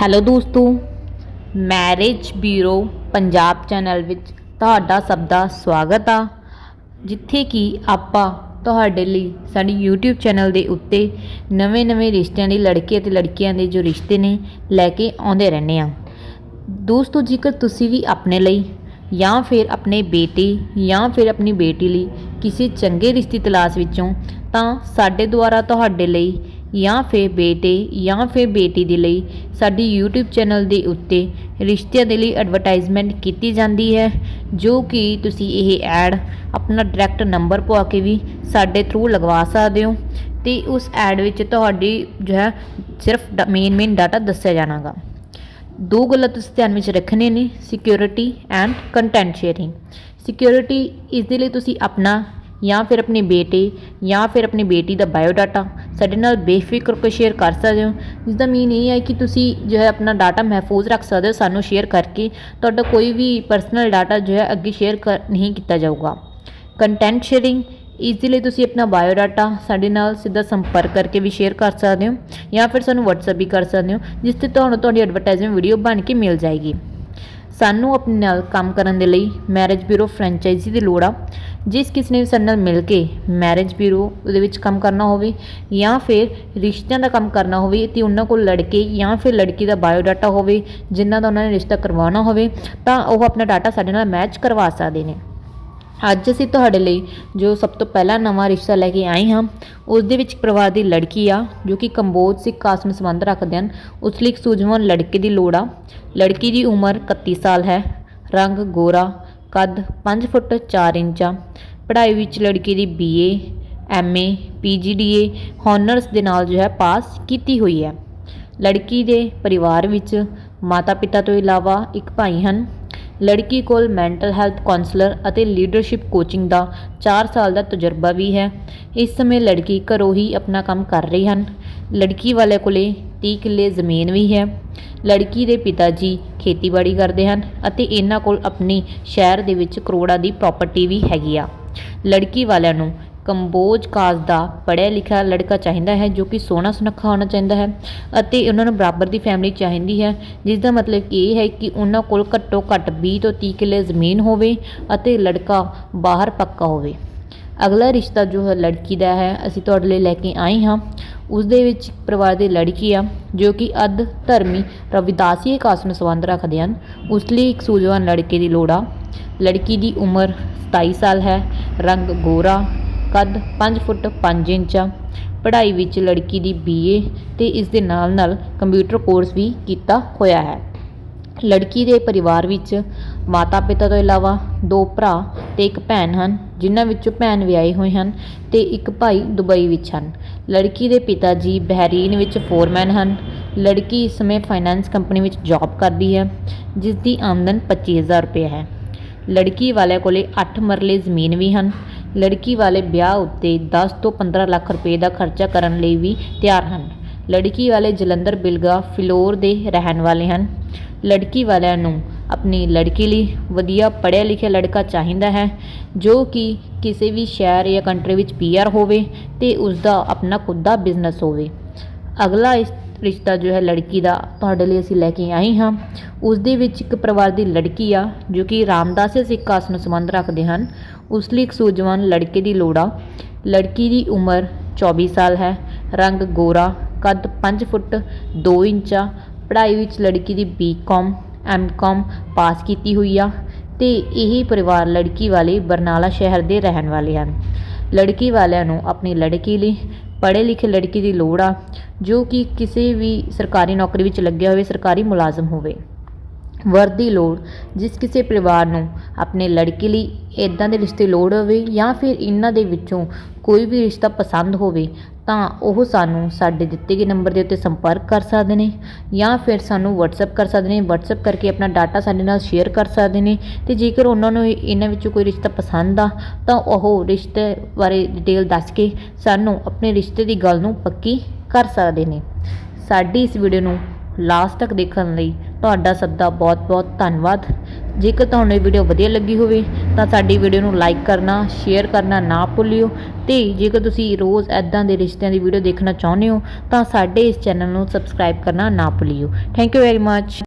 Hello ਦੋਸਤੋ, marriage bureau Punjab channel ਵਿੱਚ ਤੁਹਾਡਾ ਸਭ ਦਾ ਸਵਾਗਤ ਆ। ਜਿੱਥੇ ਕਿ ਆਪਾਂ ਤੁਹਾਡੇ ਲਈ ਸਾਡੀ YouTube ਚੈਨਲ ਦੇ ਉੱਤੇ ਨਵੇਂ-ਨਵੇਂ ਰਿਸ਼ਤਿਆਂ ਦੀ ਲੜਕੇ ਅਤੇ ਲੜਕੀਆਂ ਦੇ ਜੋ ਰਿਸ਼ਤੇ ਨੇ ਲੈ ਕੇ ਆਉਂਦੇ ਰਹਿੰਦੇ ਆ ਦੋਸਤੋ, ਜੇਕਰ ਤੁਸੀਂ ਵੀ ਆਪਣੇ ਲਈ ਜਾਂ ਫਿਰ ਆਪਣੇ ਬੇਟੇ ਜਾਂ ਫਿਰ ਆਪਣੀ ਬੇਟੀ ਲਈ ਕਿਸੇ ਚੰਗੇ ਰਿਸ਼ਤੇ ਤਲਾਸ਼ ਵਿੱਚੋਂ, ਤਾਂ ਸਾਡੇ ਦੁਆਰਾ ਤੁਹਾਡੇ ਲਈ ਜਾਂ ਫਿਰ ਬੇਟੇ ਜਾਂ ਫਿਰ ਬੇਟੀ ਦੇ ਲਈ ਸਾਡੀ YouTube ਚੈਨਲ ਦੇ ਉੱਤੇ ਰਿਸ਼ਤਿਆਂ ਦੇ ਲਈ ਐਡਵਰਟਾਈਜ਼ਮੈਂਟ ਕੀਤੀ ਜਾਂਦੀ ਹੈ, ਜੋ ਕਿ ਤੁਸੀਂ ਇਹ ਐਡ ਆਪਣਾ ਡਾਇਰੈਕਟ ਨੰਬਰ ਪਵਾ ਕੇ ਵੀ ਸਾਡੇ ਥਰੂ ਲਗਵਾ ਸਕਦੇ ਹੋ ਤੇ ਉਸ ਐਡ ਵਿੱਚ ਤੁਹਾਡੀ ਜੋ ਹੈ ਸਿਰਫ ਮੇਨ ਮੇਨ ਡਾਟਾ ਦੱਸਿਆ ਜਾਣਾਗਾ। ਦੋ ਗੱਲਾਂ ਤੁਸੀਂ ਧਿਆਨ ਵਿੱਚ ਰੱਖਣੇ ਨੇ security and content sharing security ਇਸ ਦੇ ਲਈ ਤੁਸੀਂ ਆਪਣਾ ਜਾਂ ਫਿਰ ਆਪਣੇ ਬੇਟੇ ਜਾਂ ਫਿਰ ਆਪਣੀ ਬੇਟੀ ਦਾ ਬਾਇਓਡਾਟਾ ਸਾਡੇ ਨਾਲ ਬੇਫਿਕਰ ਹੋ ਕੇ ਸ਼ੇਅਰ ਕਰ ਸਕਦੇ ਹੋ। ਜਿਸ ਦਾ ਮੀਨ ਇਹ ਹੈ ਕਿ ਤੁਸੀਂ ਜੋ ਹੈ ਆਪਣਾ ਡਾਟਾ ਮਹਿਫੂਜ਼ ਰੱਖ ਸਕਦੇ ਹੋ, ਸਾਨੂੰ ਸ਼ੇਅਰ ਕਰਕੇ ਤੁਹਾਡਾ ਕੋਈ ਵੀ ਪਰਸਨਲ ਡਾਟਾ ਜੋ ਹੈ ਅੱਗੇ ਸ਼ੇਅਰ ਕਰ ਨਹੀਂ ਕੀਤਾ ਜਾਊਗਾ। ਕੰਟੈਂਟ ਸ਼ੇਅਰਿੰਗ ਇਸ ਦੇ ਲਈ ਤੁਸੀਂ ਆਪਣਾ ਬਾਇਓ ਡਾਟਾ ਸਾਡੇ ਨਾਲ ਸਿੱਧਾ ਸੰਪਰਕ ਕਰਕੇ ਵੀ ਸ਼ੇਅਰ ਕਰ ਸਕਦੇ ਹੋ ਜਾਂ ਫਿਰ ਸਾਨੂੰ WhatsApp ਵੀ ਕਰ ਸਕਦੇ ਹੋ, ਜਿਸ ਤੇ ਤੁਹਾਨੂੰ ਤੁਹਾਡੀ ਐਡਵਰਟਾਈਜ਼ਮੈਂਟ ਵੀਡੀਓ ਬਣ ਕੇ ਮਿਲ ਜਾਏਗੀ। ਸਾਨੂੰ ਆਪਣੇ ਨਾਲ ਕੰਮ ਕਰਨ ਦੇ ਲਈ ਮੈਰਿਜ ਬਿਊਰੋ ਫਰੈਂਚਾਈਜ਼ੀ ਦੀ ਲੋੜ ਆ। ਜਿਸ ਕਿਸ ਨੇ ਵੀ ਸਾਡੇ ਨਾਲ ਮਿਲ ਕੇ ਮੈਰਿਜ ਬਿਊਰੋ ਉਹਦੇ ਵਿੱਚ ਕੰਮ ਕਰਨਾ ਹੋਵੇ ਜਾਂ ਫਿਰ ਰਿਸ਼ਤਿਆਂ ਦਾ ਕੰਮ ਕਰਨਾ ਹੋਵੇ ਤੇ ਉਹਨਾਂ ਕੋਲ ਲੜਕੇ ਜਾਂ ਫਿਰ ਲੜਕੀ ਦਾ ਬਾਇਓ ਡਾਟਾ ਹੋਵੇ, ਜਿਨ੍ਹਾਂ ਦਾ ਉਹਨਾਂ ਨੇ ਰਿਸ਼ਤਾ ਕਰਵਾਉਣਾ ਹੋਵੇ, ਤਾਂ ਉਹ ਆਪਣਾ ਡਾਟਾ ਸਾਡੇ ਨਾਲ ਮੈਚ ਕਰਵਾ ਸਕਦੇ ਨੇ। ਅੱਜ ਅਸੀਂ ਤੁਹਾਡੇ ਲਈ ਜੋ ਸਭ ਤੋਂ ਪਹਿਲਾ ਨਵਾਂ ਰਿਸ਼ਤਾ ਲੈ ਕੇ ਆਏ ਹਾਂ ਉਸ ਦੇ ਵਿੱਚ ਪਰਿਵਾਰ ਦੀ ਲੜਕੀ ਆ, ਜੋ ਕਿ ਕੰਬੋਜ ਸਿੱਖ ਕਾਸਮ ਸੰਬੰਧ ਰੱਖਦੇ ਹਨ। ਉਸ ਲਈ ਇੱਕ ਸੂਝਵਾਨ ਲੜਕੇ ਦੀ ਲੋੜ ਆ। ਲੜਕੀ ਦੀ ਉਮਰ 31 ਸਾਲ ਹੈ। ਰੰਗ ਗੋਰਾ, ਕੱਦ 5 ਫੁੱਟ 4 ਇੰਚ ਆ। ਪੜ੍ਹਾਈ ਵਿੱਚ ਲੜਕੀ ਦੀ ਬੀਏ ਐਮਏ ਪੀਜੀਡੀਏ ਹੌਨਰਸ ਦੇ ਨਾਲ ਜੋ ਹੈ ਪਾਸ ਕੀਤੀ ਹੋਈ ਹੈ। ਲੜਕੀ ਦੇ ਪਰਿਵਾਰ ਵਿੱਚ ਮਾਤਾ-ਪਿਤਾ ਤੋਂ ਇਲਾਵਾ ਇੱਕ ਭਾਈ ਹਨ। ਲੜਕੀ ਕੋਲ ਮੈਂਟਲ ਹੈਲਥ ਕਾਉਂਸਲਰ ਅਤੇ ਲੀਡਰਸ਼ਿਪ ਕੋਚਿੰਗ ਦਾ 4 ਸਾਲ ਦਾ ਤਜਰਬਾ ਵੀ ਹੈ। ਇਸ ਸਮੇਂ ਲੜਕੀ ਘਰੋਂ ਹੀ ਆਪਣਾ ਕੰਮ ਕਰ ਰਹੀ ਹਨ। ਲੜਕੀ ਵਾਲੇ ਕੋਲੇ 30 ਕਿੱਲੇ ਜ਼ਮੀਨ ਵੀ ਹੈ। ਲੜਕੀ ਦੇ ਪਿਤਾ ਜੀ ਖੇਤੀਬਾੜੀ ਕਰਦੇ ਹਨ ਅਤੇ ਇਹਨਾਂ ਕੋਲ ਆਪਣੀ ਸ਼ਹਿਰ ਦੇ ਵਿੱਚ ਕਰੋੜਾਂ ਦੀ ਪ੍ਰਾਪਰਟੀ ਵੀ ਹੈਗੀ ਆ। ਲੜਕੀ ਵਾਲਿਆਂ ਨੂੰ ਕੰਬੋਜ ਕਾਸ ਦਾ ਪੜ੍ਹਿਆ ਲਿਖਿਆ ਲੜਕਾ ਚਾਹੀਦਾ ਹੈ, ਜੋ ਕਿ ਸੋਹਣਾ ਸੁਨੱਖਾ ਹੋਣਾ ਚਾਹੀਦਾ ਹੈ ਅਤੇ ਉਹਨਾਂ ਨੂੰ ਬਰਾਬਰ ਦੀ ਫੈਮਿਲੀ ਚਾਹੀਦੀ ਹੈ, ਜਿਸ ਦਾ ਮਤਲਬ ਇਹ ਹੈ ਕਿ ਉਹਨਾਂ ਕੋਲ ਘੱਟੋ ਘੱਟ 20 ਤੋਂ 30 ਕਿੱਲੇ ਜ਼ਮੀਨ ਹੋਵੇ ਅਤੇ ਲੜਕਾ ਬਾਹਰ ਪੱਕਾ ਹੋਵੇ। ਅਗਲਾ ਰਿਸ਼ਤਾ ਜੋ ਹੈ ਲੜਕੀ ਦਾ ਹੈ, ਅਸੀਂ ਤੁਹਾਡੇ ਲਈ ਲੈ ਕੇ ਆਏ ਹਾਂ। ਉਸ ਦੇ ਵਿੱਚ ਪਰਿਵਾਰ ਦੀ ਲੜਕੀ ਆ, ਜੋ ਕਿ ਅੱਧ ਧਰਮੀ ਰਵਿਦਾਸੀ ਕਾਸਟ ਨੂੰ ਸੰਬੰਧ ਰੱਖਦੇ ਹਨ। ਉਸ ਲਈ ਇੱਕ ਸੂਝਵਾਨ ਲੜਕੇ ਦੀ ਲੋੜ ਆ। ਲੜਕੀ ਦੀ ਉਮਰ 27 ਸਾਲ ਹੈ, ਰੰਗ ਗੋਰਾ ਕੱਦ 5 ਫੁੱਟ 5 ਇੰਚ ਆ ਪੜ੍ਹਾਈ ਵਿੱਚ ਲੜਕੀ ਦੀ ਬੀਏ ਤੇ ਇਸ ਦੇ ਨਾਲ ਨਾਲ ਕੰਪਿਊਟਰ ਕੋਰਸ ਵੀ ਕੀਤਾ ਹੋਇਆ ਹੈ। ਲੜਕੀ ਦੇ ਪਰਿਵਾਰ ਵਿੱਚ ਮਾਤਾ-ਪਿਤਾ ਤੋਂ ਇਲਾਵਾ ਦੋ ਭਰਾ ਤੇ ਇੱਕ ਭੈਣ ਹਨ, ਜਿਨ੍ਹਾਂ ਵਿੱਚੋਂ ਭੈਣ ਵਿਆਹੇ ਹੋਏ ਹਨ ਤੇ ਇੱਕ ਭਾਈ ਦੁਬਈ ਵਿੱਚ ਹਨ। ਲੜਕੀ ਦੇ ਪਿਤਾ ਜੀ ਬਹਿਰੀਨ ਵਿੱਚ ਫੋਰਮੈਨ ਹਨ। ਲੜਕੀ ਇਸ ਸਮੇਂ ਫਾਈਨੈਂਸ ਕੰਪਨੀ ਵਿੱਚ ਜੌਬ ਕਰਦੀ ਹੈ ਜਿਸ ਦੀ ਆਮਦਨ 25000 ਰੁਪਏ ਹੈ। ਲੜਕੀ ਵਾਲਿਆਂ ਕੋਲੇ 8 ਮਰਲੇ ਜ਼ਮੀਨ ਵੀ ਹਨ। ਲੜਕੀ ਵਾਲੇ ਵਿਆਹ ਉੱਤੇ 10 ਤੋਂ 15 ਲੱਖ ਰੁਪਏ ਦਾ ਖਰਚਾ ਕਰਨ ਲਈ ਵੀ ਤਿਆਰ ਹਨ। ਲੜਕੀ ਵਾਲੇ ਜਲੰਧਰ, ਬਿਲਗਾ, ਫਿਲੌਰ ਦੇ ਰਹਿਣ ਵਾਲੇ ਹਨ। ਲੜਕੀ ਵਾਲਿਆਂ ਨੂੰ ਆਪਣੀ ਲੜਕੀ ਲਈ ਵਧੀਆ ਪੜ੍ਹਿਆ ਲਿਖਿਆ ਲੜਕਾ ਚਾਹੀਦਾ ਹੈ, ਜੋ ਕਿ ਕਿਸੇ ਵੀ ਸ਼ਹਿਰ ਜਾਂ ਕੰਟਰੀ ਵਿੱਚ ਪੀਆਰ ਹੋਵੇ ਤੇ ਉਸ ਦਾ ਆਪਣਾ ਖੁਦ ਦਾ ਬਿਜ਼ਨਸ ਹੋਵੇ। ਅਗਲਾ ਇਸ ਰਿਸ਼ਤਾ ਜੋ ਹੈ ਲੜਕੀ ਦਾ ਤੁਹਾਡੇ ਲਈ ਅਸੀਂ ਲੈ ਕੇ ਆਏ ਹਾਂ। ਉਸ ਦੇ ਵਿੱਚ ਇੱਕ ਪਰਿਵਾਰ ਦੀ ਲੜਕੀ ਆ, ਜੋ ਕਿ ਰਾਮਦਾਸ ਸਿੱਖ ਕਾਸਟ ਨਾਲ ਸੰਬੰਧ ਰੱਖਦੇ ਹਨ। ਉਸ ਲਈ ਇੱਕ ਸੂਝਵਾਨ ਲੜਕੇ ਦੀ ਲੋੜ ਆ। ਲੜਕੀ ਦੀ ਉਮਰ 24 ਸਾਲ ਹੈ, ਰੰਗ ਗੋਰਾ, ਕੱਦ 5 ਫੁੱਟ 2 ਇੰਚ ਆ। ਪੜ੍ਹਾਈ ਵਿੱਚ ਲੜਕੀ ਦੀ ਬੀਕਾਮ ਐਮਕਾਮ ਪਾਸ ਕੀਤੀ ਹੋਈ ਆ ਤੇ ਇਹ ਪਰਿਵਾਰ ਲੜਕੀ ਵਾਲੇ ਬਰਨਾਲਾ ਸ਼ਹਿਰ ਦੇ ਰਹਿਣ ਵਾਲੇ ਹਨ। ਲੜਕੀ ਵਾਲਿਆਂ ਨੂੰ ਆਪਣੀ ਲੜਕੀ ਲਈ ਪੜ੍ਹੇ ਲਿਖੇ ਲੜਕੀ ਦੀ ਲੋੜ ਆ, ਜੋ ਕਿ ਕਿਸੇ ਵੀ ਸਰਕਾਰੀ ਨੌਕਰੀ ਵਿੱਚ ਲੱਗਿਆ ਹੋਵੇ, ਸਰਕਾਰੀ ਮੁਲਾਜ਼ਮ ਹੋਵੇ। ਵਰ ਦੀ ਲੋੜ, ਜਿਸ ਕਿਸੇ ਪਰਿਵਾਰ ਨੂੰ, ਆਪਣੇ ਲੜਕੇ ਲਈ ਇੱਦਾਂ ਦੇ ਰਿਸ਼ਤੇ ਲੋੜ ਹੋਵੇ ਜਾਂ ਫਿਰ ਇਹਨਾਂ ਦੇ ਵਿੱਚੋਂ ਕੋਈ ਵੀ ਰਿਸ਼ਤਾ ਪਸੰਦ ਹੋਵੇ, ਤਾਂ ਉਹ ਸਾਨੂੰ ਸਾਡੇ ਦਿੱਤੇ ਗਏ ਨੰਬਰ ਦੇ ਉੱਤੇ ਸੰਪਰਕ ਕਰ ਸਕਦੇ ਨੇ ਜਾਂ ਫਿਰ ਸਾਨੂੰ WhatsApp ਕਰ ਸਕਦੇ ਨੇ। WhatsApp ਕਰਕੇ ਆਪਣਾ ਡਾਟਾ ਸਾਡੇ ਨਾਲ ਸ਼ੇਅਰ ਕਰ ਸਕਦੇ ਨੇ ਤੇ ਜੇਕਰ ਉਹਨਾਂ ਨੂੰ ਇਹਨਾਂ ਵਿੱਚੋਂ ਕੋਈ ਰਿਸ਼ਤਾ ਪਸੰਦ ਆ, ਤਾਂ ਉਹ ਰਿਸ਼ਤੇ ਬਾਰੇ ਡਿਟੇਲ ਦੱਸ ਕੇ ਸਾਨੂੰ ਆਪਣੇ ਰਿਸ਼ਤੇ ਦੀ ਗੱਲ ਨੂੰ ਪੱਕੀ ਕਰ ਸਕਦੇ ਨੇ। ਸਾਡੀ ਇਸ ਵੀਡੀਓ ਨੂੰ ਲਾਸਟ ਤੱਕ ਦੇਖਣ ਲਈ ਤੁਹਾਡਾ ਸਭ ਦਾ ਬਹੁਤ-ਬਹੁਤ ਧੰਨਵਾਦ। ਜੇਕਰ ਤੁਹਾਨੂੰ ਇਹ ਵੀਡੀਓ ਵਧੀਆ ਲੱਗੀ ਹੋਵੇ, ਤਾਂ ਸਾਡੀ ਵੀਡੀਓ ਨੂੰ ਲਾਈਕ ਕਰਨਾ ਸ਼ੇਅਰ ਕਰਨਾ ਨਾ ਭੁੱਲਿਓ ਤੇ ਜੇਕਰ ਤੁਸੀਂ ਰੋਜ਼ ਐਦਾਂ ਦੇ ਰਿਸ਼ਤਿਆਂ ਦੀ ਵੀਡੀਓ ਦੇਖਣਾ ਚਾਹੁੰਦੇ ਹੋ, ਤਾਂ ਸਾਡੇ ਇਸ ਚੈਨਲ ਨੂੰ ਸਬਸਕ੍ਰਾਈਬ ਕਰਨਾ ਨਾ ਭੁੱਲਿਓ। Thank you very much